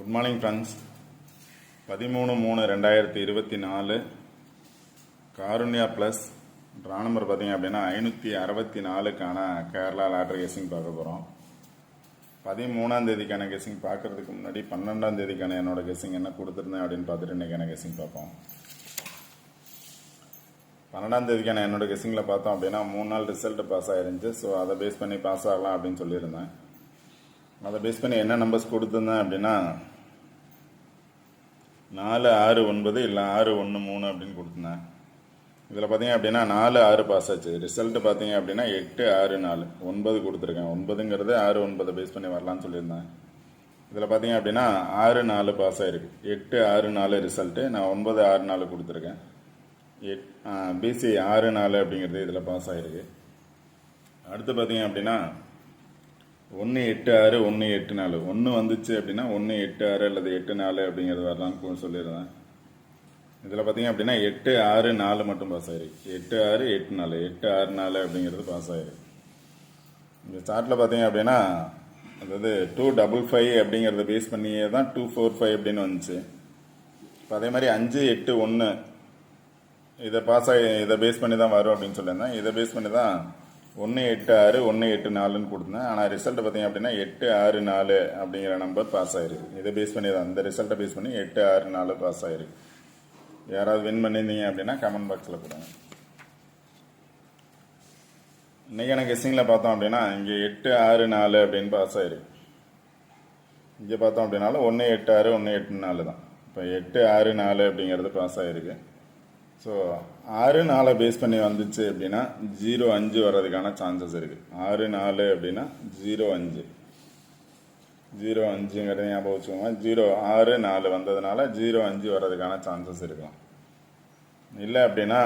Good morning friends பதிமூணு மூணு ரெண்டாயிரத்தி இருபத்தி நாலு காருண்யா ப்ளஸ் ட்ரா நம்பர் பார்த்தீங்க அப்படின்னா ஐநூற்றி அறுபத்தி நாலுக்கான கேரளா லாட்ரி கெஸிங் பார்க்க போகிறோம் பதிமூணாம் தேதிக்கான கெஸிங் பார்க்கறதுக்கு முன்னாடி பன்னெண்டாம் தேதிக்கான என்னோடய கெஸிங் என்ன கொடுத்துருந்தேன் அப்படின்னு பார்த்துட்டு இன்றைக்கான கெஸிங் பார்ப்போம். பன்னெண்டாம் தேதிக்கான என்னோட கெஸிங்கில் பார்த்தோம் அப்படின்னா மூணு நாள் ரிசல்ட் பாஸ் ஆகிருந்துச்சு ஸோ அதை பேஸ் பண்ணி பாஸ் ஆகலாம் அப்படின்னு சொல்லியிருந்தேன். அதை பேஸ் பண்ணி என்ன நம்பர்ஸ் கொடுத்துருந்தேன் அப்படின்னா நாலு ஆறு ஒன்பது இல்லை ஆறு ஒன்று மூணு அப்படின்னு கொடுத்துருந்தேன் இதில் பார்த்தீங்க அப்படின்னா நாலு ஆறு பாஸ் ஆச்சு. ரிசல்ட்டு பார்த்தீங்க அப்படின்னா எட்டு ஆறு நாலு. ஒன்பது கொடுத்துருக்கேன். ஒன்பதுங்கிறது ஆறு ஒன்பதை பேஸ் பண்ணி வரலான்னு சொல்லியிருந்தேன். இதில் பார்த்தீங்க அப்படின்னா ஆறு நாலு பாஸ் ஆகிருக்கு எட்டு ஆறு நாலு ரிசல்ட்டு நான் ஒன்பது ஆறு நாலு கொடுத்துருக்கேன். எட் பிசி ஆறு நாலு அப்படிங்கிறது இதில் பாஸ் ஆகிருக்கு அடுத்து பார்த்தீங்க அப்படின்னா ஒன்று எட்டு ஆறு ஒன்று எட்டு நாலு. ஒன்று வந்துச்சு அப்படின்னா ஒன்று எட்டு ஆறு அல்லது எட்டு நாலு அப்படிங்கிறது வரலான்னு சொல்லியிருந்தேன். இதில் பார்த்தீங்க அப்படின்னா எட்டு ஆறு நாலு மட்டும் பாஸ் ஆயிருக்கு. எட்டு ஆறு எட்டு நாலு. எட்டு ஆறு நாலு அப்படிங்கிறது பாஸ் ஆயிருக்கு. இந்த சார்ட்டில் பார்த்தீங்க அப்படின்னா அதாவது டூ டபுள் ஃபைவ் அப்படிங்கிறத பேஸ் பண்ணியே தான் டூ ஃபோர் ஃபைவ் அப்படின்னு வந்துச்சு. இப்போ அதே மாதிரி அஞ்சு எட்டு ஒன்று இதை பாஸ் ஆகி இதை பேஸ் பண்ணி தான் வரும் அப்படின்னு சொல்லியிருந்தேன். இதை பேஸ் பண்ணி தான் ஒன்று எட்டு ஆறு ஒன்று எட்டு நாலுன்னு கொடுத்தேன். ஆனால் ரிசல்ட் பார்த்தீங்க அப்படின்னா எட்டு ஆறு நாலு அப்படிங்கிற நம்பர் பாஸ் ஆயிருக்கு. இதை பேஸ் பண்ணி தான். இந்த ரிசல்ட்டை பேஸ் பண்ணி எட்டு ஆறு நாலு பாஸ் ஆயிருக்கு. யாராவது வின் பண்ணியிருந்தீங்க அப்படின்னா கமெண்ட் பாக்ஸில் கொடுங்க. இன்னைக்கான கெஸ்ஸிங்கில் பார்த்தோம் அப்படின்னா இங்கே எட்டு ஆறு நாலு அப்படின்னு பாஸ் ஆயிருக்கு. இங்கே பார்த்தோம் அப்படின்னாலும் ஒன்று எட்டு ஆறு ஒன்று எட்டு நாலு தான். இப்போ எட்டு ஆறு நாலு அப்படிங்கிறது பாஸ் ஆயிருக்கு. ஸோ ஆறு நாலை பேஸ் பண்ணி வந்துச்சு அப்படின்னா ஜீரோ அஞ்சு வர்றதுக்கான சான்சஸ் இருக்குது ஆறு நாலு அப்படின்னா ஜீரோ அஞ்சு. ஜீரோ அஞ்சுங்கிறத ஞாபகம் வச்சுக்கோங்க. ஜீரோ ஆறு நாலு வந்ததுனால ஜீரோ அஞ்சு வர்றதுக்கான சான்சஸ் இருக்கலாம். இல்லை அப்படின்னா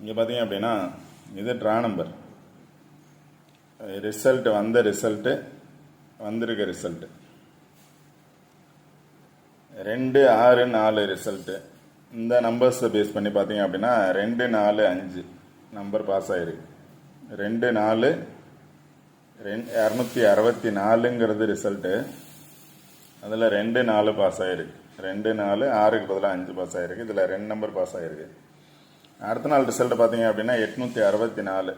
இங்கே பார்த்தீங்க அப்படின்னா இது ட்ரா நம்பர் ரிசல்ட் வந்த ரிசல்ட்டு வந்திருக்க ரிசல்ட்டு ரெண்டு ஆறு நாலு ரிசல்ட்டு இந்த நம்பர்ஸை பேஸ் பண்ணி பார்த்தீங்க அப்படின்னா ரெண்டு நாலு அஞ்சு நம்பர் பாஸ் ஆயிருக்கு. ரெண்டு நாலு ரெண் இரநூத்தி அறுபத்தி நாலுங்கிறது ரிசல்ட்டு அதில் ரெண்டு நாலு பாஸ் ஆயிருக்கு. ரெண்டு நாலு ஆறுக்கு பதிலாக அஞ்சு பாஸ் ஆயிருக்கு. இதில் ரெண்டு நம்பர் பாஸ் ஆயிருக்கு. அடுத்த நாள் ரிசல்ட் பார்த்தீங்க அப்படின்னா எட்நூற்றி அறுபத்தி நாலு.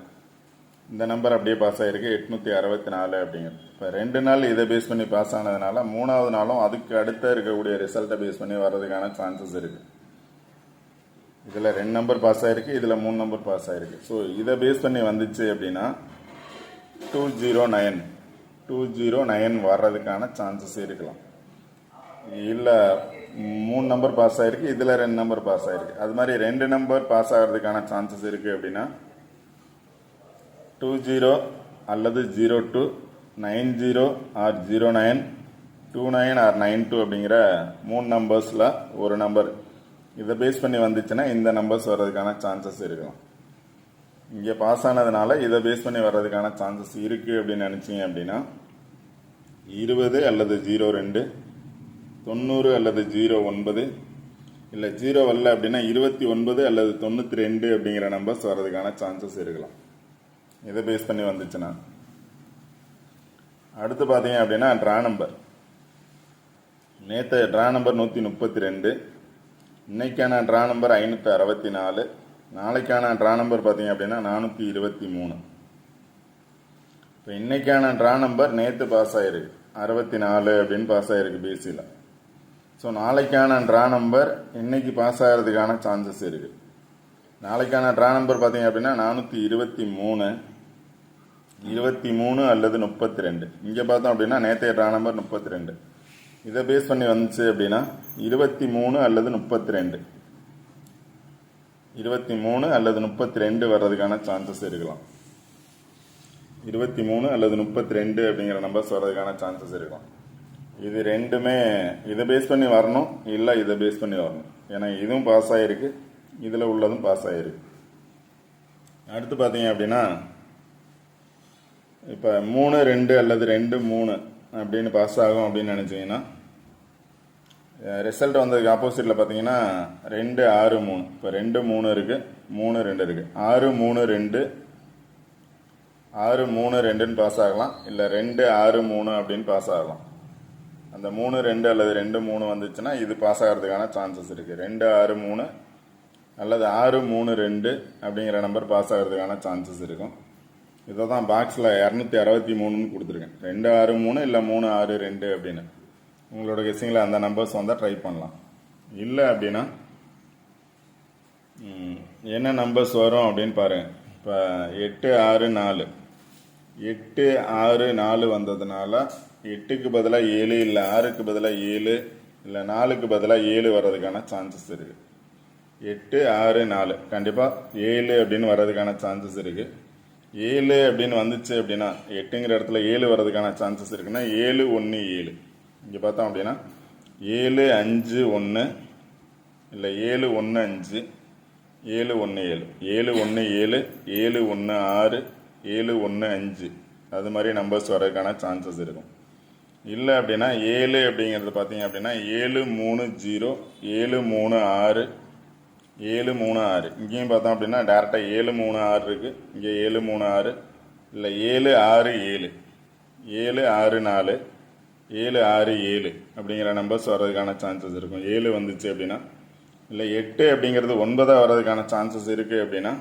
இந்த நம்பர் அப்படியே பாஸ் ஆகிருக்கு எட்நூற்றி அறுபத்தி நாலு அப்படிங்கிறது இப்போ ரெண்டு நாள் இதை பேஸ் பண்ணி பாஸ் ஆனதுனால மூணாவது நாளும் அதுக்கு அடுத்த இருக்கக்கூடிய ரிசல்ட்டை பேஸ் பண்ணி வர்றதுக்கான சான்சஸ் இருக்குது இதில் ரெண்டு நம்பர் பாஸ் ஆகிருக்கு இதில் மூணு நம்பர் பாஸ் ஆகிருக்கு ஸோ இதை பேஸ் பண்ணி வந்துச்சு அப்படின்னா two zero nine two zero nine வர்றதுக்கான சான்சஸ் இருக்கலாம். இல்லை மூணு நம்பர் பாஸ் ஆகிருக்கு இதில் ரெண்டு நம்பர் பாஸ் ஆகிருக்கு அது மாதிரி ரெண்டு நம்பர் பாஸ் ஆகிறதுக்கான சான்சஸ் இருக்குது அப்படின்னா டூ ஜீரோ அல்லது zero two nine zero or zero nine two nine or nine two அப்படிங்கிற மூணு நம்பர்ஸில் ஒரு நம்பர் இதை பேஸ் பண்ணி வந்துச்சுன்னா இந்த நம்பர்ஸ் வர்றதுக்கான சான்சஸ் இருக்கலாம் இங்கே பாஸ் ஆனதுனால இதை பேஸ் பண்ணி வர்றதுக்கான சான்சஸ் இருக்குது அப்படின்னு நினச்சிங்க அப்படின்னா இருபது அல்லது ஜீரோ ரெண்டு தொண்ணூறு அல்லது ஜீரோ ஒன்பது இல்லை ஜீரோ வரல அப்படின்னா இருபத்தி ஒன்பது அல்லது தொண்ணூற்றி ரெண்டு அப்படிங்கிற நம்பர்ஸ் வர்றதுக்கான சான்சஸ் இருக்கலாம். இதை பேஸ் பண்ணி வந்துச்சுன்னா. அடுத்து பார்த்தீங்க அப்படின்னா ட்ரா நம்பர் நேற்று ட்ரா நம்பர் நூற்றி முப்பத்தி ரெண்டு இன்றைக்கான ட்ரா நம்பர் ஐநூற்றி அறுபத்தி நாலு நாளைக்கான ட்ரா நம்பர் பார்த்தீங்க அப்படின்னா நானூற்றி இருபத்தி மூணு இப்போ இன்றைக்கான ட்ரா நம்பர் நேற்று பாஸ் ஆகிருக்கு அறுபத்தி நாலு அப்படின்னு பாஸ் ஆகிருக்கு பிஎஸ்சியில் ஸோ நாளைக்கான ட்ரா நம்பர் இன்னைக்கு பாஸ் ஆகிறதுக்கான சான்சஸ் இருக்குது நாளைக்கான ட்ரா நம்பர் பார்த்தீங்க அப்படின்னா நானூற்றி இருபத்தி மூணு இருபத்தி மூணு அல்லது முப்பத்தி ரெண்டு. இங்கே பார்த்தோம் அப்படின்னா நேற்றைய ட்ரா நம்பர் முப்பத்தி ரெண்டு. இதை பேஸ் பண்ணி வந்துச்சு அப்படின்னா இருபத்தி மூணு அல்லது முப்பத்தி ரெண்டு. இருபத்தி மூணு அல்லது முப்பத்தி ரெண்டு வர்றதுக்கான சான்சஸ் இருக்கலாம். இருபத்தி மூணு அல்லது முப்பத்தி ரெண்டு அப்படிங்கிற நம்பர்ஸ் வர்றதுக்கான சான்சஸ் இருக்கலாம். இது ரெண்டுமே இதை பேஸ் பண்ணி வரணும் இல்லை இதை பேஸ் பண்ணி வரணும். ஏன்னா இதுவும் பாஸ் ஆகிருக்கு இதில் உள்ளதும் பாஸ் ஆகிருக்கு அடுத்து பார்த்தீங்க அப்படின்னா இப்போ மூணு ரெண்டு அல்லது ரெண்டு மூணு அப்படின்னு பாஸ் ஆகும் அப்படின்னு நினச்சிங்கன்னா ரிசல்ட் வந்ததுக்கு ஆப்போசிட்டில் பார்த்தீங்கன்னா ரெண்டு ஆறு மூணு. இப்போ ரெண்டு மூணு இருக்குது மூணு ரெண்டு இருக்குது ஆறு மூணு ரெண்டு ஆறு மூணு ரெண்டுன்னு பாஸ் ஆகலாம். இல்லை ரெண்டு ஆறு மூணு அப்படின்னு பாஸ் ஆகலாம். அந்த மூணு ரெண்டு அல்லது ரெண்டு மூணு வந்துச்சுன்னா இது பாஸ் ஆகிறதுக்கான சான்சஸ் இருக்குது ரெண்டு ஆறு மூணு அல்லது ஆறு மூணு ரெண்டு அப்படிங்கிற நம்பர் பாஸ் ஆகிறதுக்கான சான்சஸ் இருக்கும். இதை தான் பாக்ஸில் இரநூத்தி அறுபத்தி மூணுன்னு கொடுத்துருக்கேன். ரெண்டு ஆறு மூணு இல்லை மூணு ஆறு ரெண்டு அப்படின்னு. உங்களோட கெஸ்ஸிங்கில் அந்த நம்பர்ஸ் வந்தால் ட்ரை பண்ணலாம். இல்லை அப்படின்னா என்ன நம்பர்ஸ் வரும் அப்படின்னு பாருங்கள் இப்போ எட்டு ஆறு நாலு. எட்டு ஆறு நாலு வந்ததுனால எட்டுக்கு பதிலாக ஏழு இல்லை ஆறுக்கு பதிலாக ஏழு இல்லை நாலுக்கு பதிலாக ஏழு வர்றதுக்கான சான்சஸ் இருக்குது எட்டு ஆறு நாலு. கண்டிப்பாக ஏழு அப்படின்னு வர்றதுக்கான சான்சஸ் இருக்குது ஏழு அப்படின்னு வந்துச்சு அப்படின்னா எட்டுங்கிற இடத்துல ஏழு வர்றதுக்கான சான்சஸ் இருக்குன்னா ஏழு ஒன்று ஏழு. இங்கே பார்த்தோம் அப்படின்னா ஏழு அஞ்சு ஒன்று இல்லை ஏழு ஒன்று அஞ்சு ஏழு ஒன்று ஏழு. ஏழு ஒன்று ஏழு ஏழு ஒன்று ஆறு ஏழு ஒன்று அஞ்சு. அது மாதிரி நம்பர்ஸ் வர்றதுக்கான சான்சஸ் இருக்கும். இல்லை அப்படின்னா ஏழு அப்படிங்கிறது பார்த்தீங்க அப்படின்னா ஏழு மூணு ஜீரோ ஏழு மூணு ஆறு ஏழு மூணு ஆறு. இங்கேயும் பார்த்தோம் அப்படின்னா டேரெக்டாக ஏழு மூணு ஆறு இருக்குது இங்கே ஏழு மூணு ஆறு. இல்லை ஏழு ஆறு ஏழு. ஏழு ஆறு நாலு. ஏழு ஆறு ஏழு அப்படிங்கிற நம்பர்ஸ் வர்றதுக்கான சான்சஸ் இருக்கும். ஏழு வந்துச்சு அப்படின்னா. இல்லை எட்டு அப்படிங்கிறது ஒன்பதாக வர்றதுக்கான சான்சஸ் இருக்குது அப்படின்னா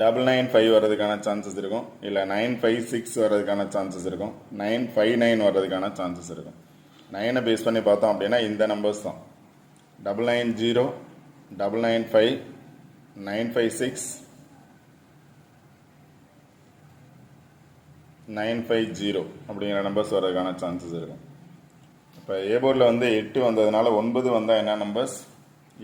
டபுள் நைன் ஃபைவ் வர்றதுக்கான சான்சஸ் இருக்கும். இல்லை நைன் ஃபைவ் சிக்ஸ் வர்றதுக்கான சான்சஸ் இருக்கும். நைன் ஃபைவ் நைன் வர்றதுக்கான சான்சஸ் இருக்கும். நைனை பேஸ் பண்ணி பார்த்தோம் அப்படின்னா இந்த நம்பர்ஸ் தான். Double nine zero double nine five nine five six nine five zero அப்படிங்கிற நம்பர்ஸ் வர்றதுக்கான சான்சஸ் இருக்கும் இப்போ ஏ போர்டில் வந்து எட்டு வந்ததுனால ஒன்பது வந்தால் என்ன நம்பர்ஸ்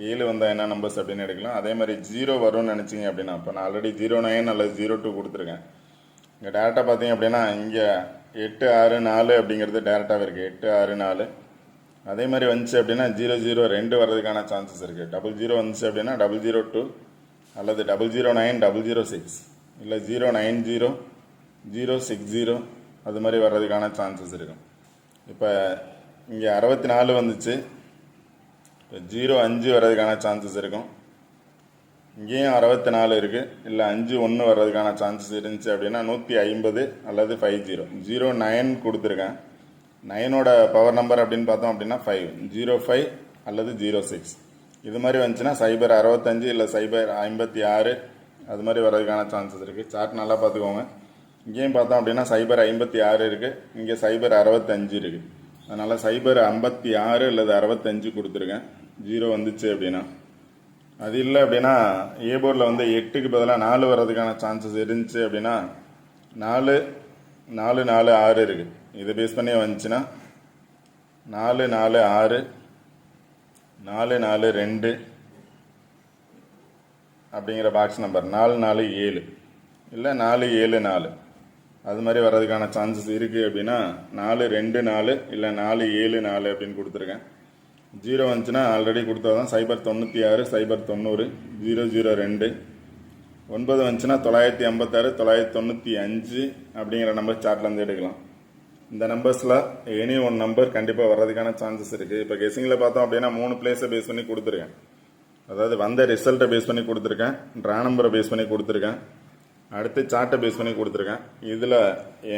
ஏழு வந்தால் என்ன நம்பர்ஸ் அப்படின்னு எடுக்கலாம். அதே மாதிரி ஜீரோ வரும்னு நினச்சிங்க அப்படின்னா இப்போ நான் ஆல்ரெடி ஜீரோ நைன் அல்லது ஜீரோ டூ கொடுத்துருக்கேன். இங்கே டேரெக்டாக பார்த்தீங்க அப்படின்னா இங்கே எட்டு ஆறு நாலு அப்படிங்கிறது டேரெக்டாகவே இருக்குது எட்டு ஆறு நாலு. அதே மாதிரி வந்துச்சு அப்படின்னா ஜீரோ ஜீரோ ரெண்டு வர்றதுக்கான சான்சஸ் இருக்குது டபுள் ஜீரோ வந்துச்சு அப்படின்னா டபுள் ஜீரோ டூ அல்லது double zero nine double zero six இல்லை zero nine zero zero six zero அது மாதிரி வர்றதுக்கான சான்சஸ் இருக்கும் இப்போ இங்கே அறுபத்தி நாலு வந்துச்சு. இப்போ ஜீரோ அஞ்சு வர்றதுக்கான சான்சஸ் இருக்கும். இங்கேயும் அறுபத்தி நாலு இருக்குது இல்லை அஞ்சு ஒன்று வர்றதுக்கான சான்சஸ் இருந்துச்சு அப்படின்னா நூற்றி ஐம்பது அல்லது ஃபைவ் ஜீரோ ஜீரோ நைன் கொடுத்துருக்கேன். நைனோட பவர் நம்பர் அப்படின்னு பார்த்தோம் அப்படின்னா ஃபைவ் ஜீரோ ஃபைவ் அல்லது ஜீரோ சிக்ஸ் இது மாதிரி வந்துச்சுன்னா சைபர் அறுபத்தஞ்சு இல்லை சைபர் ஐம்பத்தி ஆறு அது மாதிரி வர்றதுக்கான சான்சஸ் இருக்குது சார்ட் நல்லா பார்த்துக்கோங்க. இங்கேயும் பார்த்தோம் அப்படின்னா சைபர் ஐம்பத்தி ஆறு இருக்குது இங்கே சைபர் அறுபத்தஞ்சு இருக்குது அதனால் சைபர் ஐம்பத்தி ஆறு அல்லது அறுபத்தஞ்சு கொடுத்துருக்கேன். ஜீரோ வந்துச்சு அப்படின்னா. அது இல்லை அப்படின்னா ஏ போர்டில் வந்து எட்டுக்கு பதிலாக நாலு வர்றதுக்கான சான்சஸ் இருந்துச்சு அப்படின்னா நாலு நாலு நாலு ஆறு இருக்குது இதை பேஸ் பண்ணி வந்துச்சுன்னா நாலு நாலு ஆறு நாலு நாலு ரெண்டு அப்படிங்கிற பாக்ஸ் நம்பர் நாலு நாலு ஏழு. இல்லை நாலு ஏழு நாலு. அது மாதிரி வர்றதுக்கான சான்சஸ் இருக்குது அப்படின்னா நாலு ரெண்டு நாலு இல்லை நாலு ஏழு நாலு அப்படின்னு கொடுத்துருக்கேன். ஜீரோ வந்துச்சுன்னா ஆல்ரெடி கொடுத்ததான் சைபர் தொண்ணூற்றி ஆறு சைபர் தொண்ணூறு ஜீரோ ஜீரோ ரெண்டு. ஒன்பது வந்துச்சுன்னா தொள்ளாயிரத்தி ஐம்பத்தாறு தொள்ளாயிரத்தி தொண்ணூற்றி அஞ்சு அப்படிங்கிற நம்பர் சார்ட்லேருந்து எடுக்கலாம். இந்த நம்பர்ஸில் எனி ஒன் நம்பர் கண்டிப்பாக வர்றதுக்கான சான்சஸ் இருக்குது இப்போ கெஸிங்கில் பார்த்தோம் அப்படின்னா மூணு பிளேஸை பேஸ் பண்ணி கொடுத்துருக்கேன். அதாவது வந்த ரிசல்ட்டை பேஸ் பண்ணி கொடுத்துருக்கேன். ட்ரா நம்பரை பேஸ் பண்ணி கொடுத்துருக்கேன். அடுத்து சார்ட்டை பேஸ் பண்ணி கொடுத்துருக்கேன். இதில்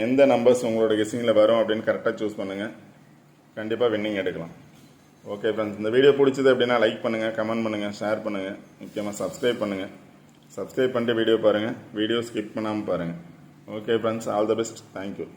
எந்த நம்பர்ஸ் உங்களோட கெஸிங்கில் வரும் அப்படின்னு கரெக்டாக சூஸ் பண்ணுங்கள் கண்டிப்பாக வின்னிங் எடுக்கலாம். ஓகே ஃப்ரெண்ட்ஸ் இந்த வீடியோ பிடிச்சது அப்படின்னா லைக் பண்ணுங்கள் கமெண்ட் பண்ணுங்கள் ஷேர் பண்ணுங்கள் முக்கியமாக சப்ஸ்கிரைப் பண்ணுங்கள் சப்ஸ்கிரைப் பண்ணிட்டு வீடியோ பாருங்கள் வீடியோ ஸ்கிப் பண்ணாமல் பாருங்கள் okay friends all the best thank you